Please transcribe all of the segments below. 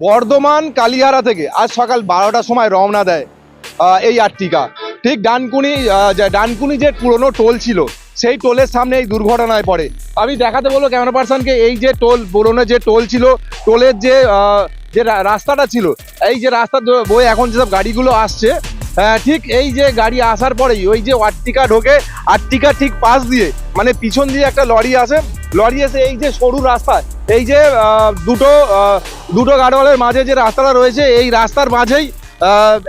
বর্ধমান কালিহারা থেকে আজ সকাল বারোটার সময় রওনা দেয় এই আর্টিকা ঠিক ডানকুনি ডানকুনি যে পুরনো টোল ছিল, সেই টোলের সামনে এই দুর্ঘটনায় পড়ে। আমি দেখাতে বলব ক্যামেরা পার্সনকে এই যে টোল, পুরনো যে টোল ছিল, টোলের যে যে রাস্তাটা ছিল, এই যে রাস্তা বয়ে এখন যেসব গাড়িগুলো আসছে ঠিক এই যে গাড়ি আসার পরেই ওই যে আর্টিকা ঢোকে আর্টিকা ঠিক পাশ দিয়ে মানে পিছন দিয়ে একটা লরি আসে লরি এসে এই যে সরু রাস্তা এই যে দুটো দুটো গাড়োয়ালের মাঝে যে রাস্তাটা রয়েছে এই রাস্তার মাঝেই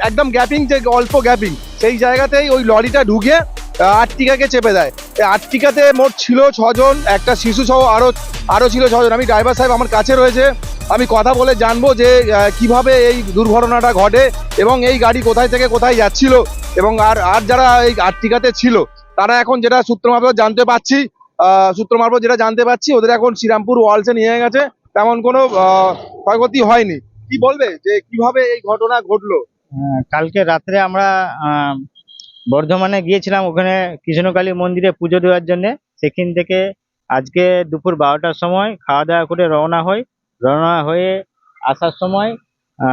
একদম গ্যাপিং যে অল্প গ্যাপিং সেই জায়গাতেই ওই লরিটা ঢুকে আহ, আর্টিকাকে চেপে দেয়। এই আর্টিকাতে মোট ছিল ছজন একটা শিশু সহ আরও আরও ছিল ছজন। আমি ড্রাইভার সাহেব আমার কাছে রয়েছে আমি কথা বলে জানব যে কীভাবে এই দুর্ঘটনাটা ঘটে এবং এই গাড়ি কোথায় থেকে কোথায় যাচ্ছিল এবং আর আর যারা এই আর্টিকাতে ছিল তারা এখন যেটা সূত্র জানতে পাচ্ছি সূত্র মারফত যেটা জানতে পাচ্ছি ওদের এখন শ্রীরামপুর ওয়ালসে নিয়ে গেছে। তেমন কোনো ক্ষয়ক্ষতি হয়নি। কি বলবে যে কীভাবে এই ঘটনা ঘটলো? আহ, কালকে রাত্রে আমরা বর্ধমানে গিয়েছিলাম ওখানে কৃষ্ণকালী মন্দিরে পুজো দেওয়ার জন্য। সেখান থেকে আজকে দুপুর বারোটার সময় খাওয়া দাওয়া করে রওনা হই। রওনা হয়ে আসার সময় আহ,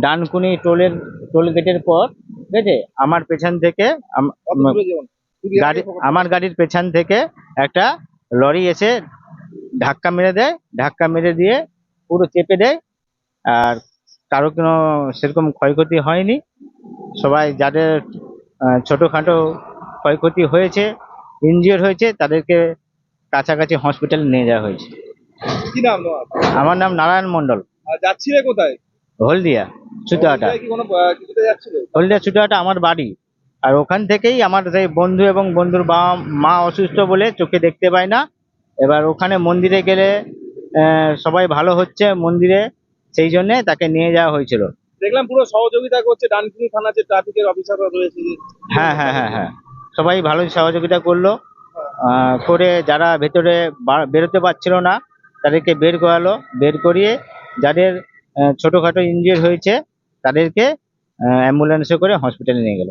ডানকুনি টোলের টোল গেটের পর ঠিক আছে? আমার পেছন থেকে গাড়ি আমার গাড়ির পেছন থেকে একটা লরি এসে ধাক্কা মেরে দেয় ধাক্কা মেরে দিয়ে পুরো চেপে দেয় আর কারও কোনো সেরকম ক্ষয়ক্ষতি হয়নি। সবাই যাদের ছোটোখাটো ক্ষয়ক্ষতি হয়েছে ইঞ্জিওর হয়েছে তাদেরকে কাছাকাছি হসপিটালে নিয়ে যাওয়া হয়েছে। কি নাম আমার নাম নারায়ণ মণ্ডল। আর যাচ্ছিলে কোথায়? হলদিয়া সুতাহাটা যাচ্ছিলে? হলদিয়া সুতাহাটা আমার বাড়ি। আর ওখান থেকেই আমার সেই বন্ধু এবং বন্ধুর বাবা মা অসুস্থ বলে চোখে দেখতে পায় না। এবার ওখানে মন্দিরে গেলে সবাই ভালো হচ্ছে মন্দিরে সেই জন্যে তাকে নিয়ে যাওয়া হয়েছিল। দেখলাম পুরো সহযোগিতা করছে ডানকুনি থানা যে ট্রাফিকের অফিসাররা রয়েছে। হ্যাঁ হ্যাঁ হ্যাঁ হ্যাঁ। সবাই ভালোই সহযোগিতা করল। করে যারা ভেতরে বেরোতে পারছিল না তাদেরকে বের করালো। বের করিয়ে যাদের ছোটোখাটো ইনজিওর হয়েছে তাদেরকে অ্যাম্বুলেন্সে করে হসপিটালে নিয়ে গেল।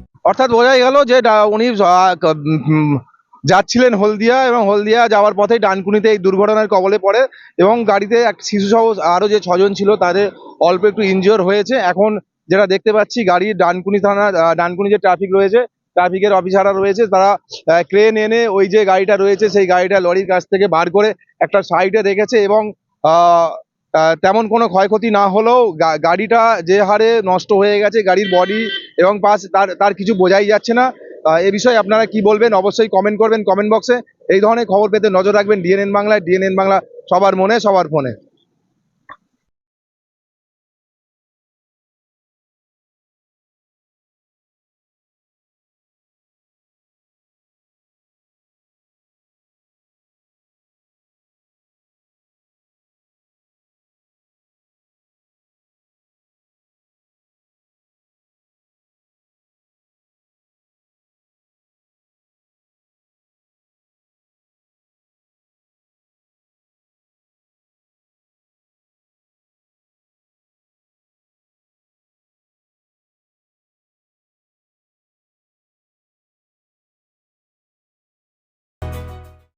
অর্থাৎ বোঝাই গেল যে উনি যাচ্ছিলেন হলদিয়া এবং হলদিয়া যাওয়ার পথে ডানকুনিতে এই দুর্ঘটনার কবলে পড়ে এবং গাড়িতে এক শিশু সহ আরও যে ছজন ছিল তাদের অল্প একটু ইনজিওর হয়েছে। এখন যেটা দেখতে পাচ্ছি গাড়ির ডানকুনি থানা ডানকুনি যে ট্রাফিক রয়েছে ট্রাফিকের অফিসাররা রয়েছে, তারা ক্রেন এনে ওই যে গাড়িটা রয়েছে, সেই গাড়িটা লরির কাছ থেকে বার করে একটা সাইডে রেখেছে এবং তেমন কোনো ক্ষয়ক্ষতি না হলেও গাড়িটা যে হারে নষ্ট হয়ে গেছে, গাড়ির বডি এবং পাস, তার তার কিছু বোঝাই যাচ্ছে না। এ বিষয়ে আপনারা কি বলবেন? অবশ্যই কমেন্ট করবেন কমেন্ট বক্সে এই ধরনের খবর পেতে নজর রাখবেন ডিএনএন বাংলায়। ডিএনএন বাংলা সবার মনে, সবার ফোনে।